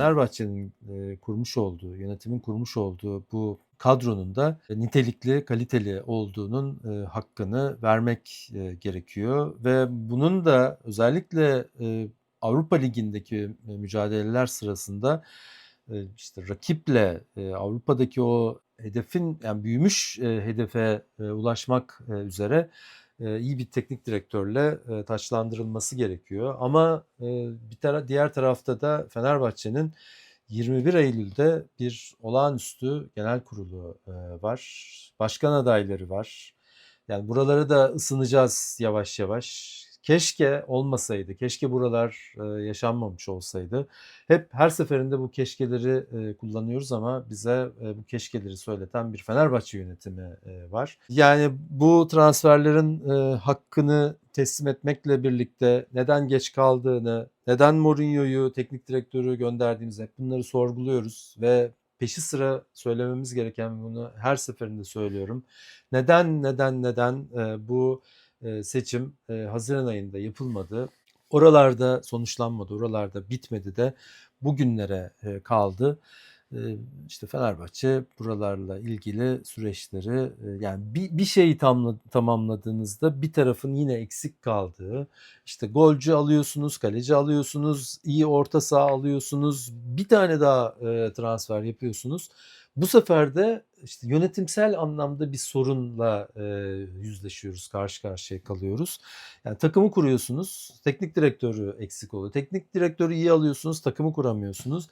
Fenerbahçe'nin e, kurmuş olduğu, yönetimin kurmuş olduğu bu kadronun da nitelikli, kaliteli olduğunun e, hakkını vermek e, gerekiyor. Ve bunun da özellikle e, Avrupa Ligi'ndeki e, mücadeleler sırasında e, işte rakiple e, Avrupa'daki o hedefin yani büyümüş e, hedefe e, ulaşmak e, üzere e, iyi bir teknik direktörle e, taçlandırılması gerekiyor. Ama e, bir tara diğer tarafta da Fenerbahçe'nin 21 Eylül'de bir olağanüstü genel kurulu e, var. Başkan adayları var. Yani buraları da ısınacağız yavaş yavaş. Keşke olmasaydı, keşke buralar e, yaşanmamış olsaydı. Hep her seferinde bu keşkeleri e, kullanıyoruz ama bize e, bu keşkeleri söyleten bir Fenerbahçe yönetimi var. Yani bu transferlerin hakkını teslim etmekle birlikte neden geç kaldığını, neden Mourinho'yu teknik direktörü gönderdiğimizi hep bunları sorguluyoruz ve peşi sıra söylememiz gereken bunu her seferinde söylüyorum. Neden neden neden bu seçim e, Haziran ayında yapılmadı? Oralarda sonuçlanmadı, oralarda bitmedi de bugünlere e, kaldı. E, işte Fenerbahçe buralarla ilgili süreçleri e, yani bir, bir şeyi tamamladığınızda bir tarafın yine eksik kaldığı işte golcü alıyorsunuz, kaleci alıyorsunuz, iyi orta saha alıyorsunuz, bir tane daha e, transfer yapıyorsunuz. Bu sefer de işte yönetimsel anlamda bir sorunla e, yüzleşiyoruz, karşı karşıya kalıyoruz. Yani takımı kuruyorsunuz, teknik direktörü eksik oluyor. Teknik direktörü iyi alıyorsunuz, takımı kuramıyorsunuz.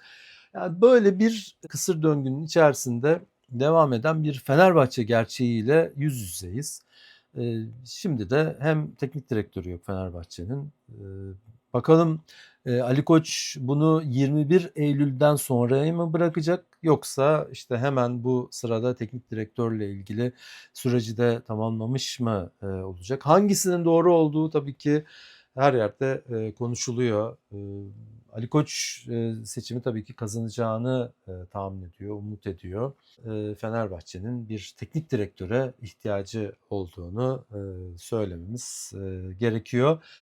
Yani böyle bir kısır döngünün içerisinde devam eden bir Fenerbahçe gerçeğiyle yüz yüzeyiz. E, şimdi de hem teknik direktörü yok Fenerbahçe'nin. E, bakalım e, Ali Koç bunu 21 Eylül'den sonraya mı bırakacak yoksa işte hemen bu sırada teknik direktörle ilgili süreci de tamamlamış mı e, olacak? Hangisinin doğru olduğu tabii ki her yerde e, konuşuluyor. E, Ali Koç e, seçimi tabii ki kazanacağını tahmin ediyor, umut ediyor. E, Fenerbahçe'nin bir teknik direktöre ihtiyacı olduğunu söylememiz gerekiyor.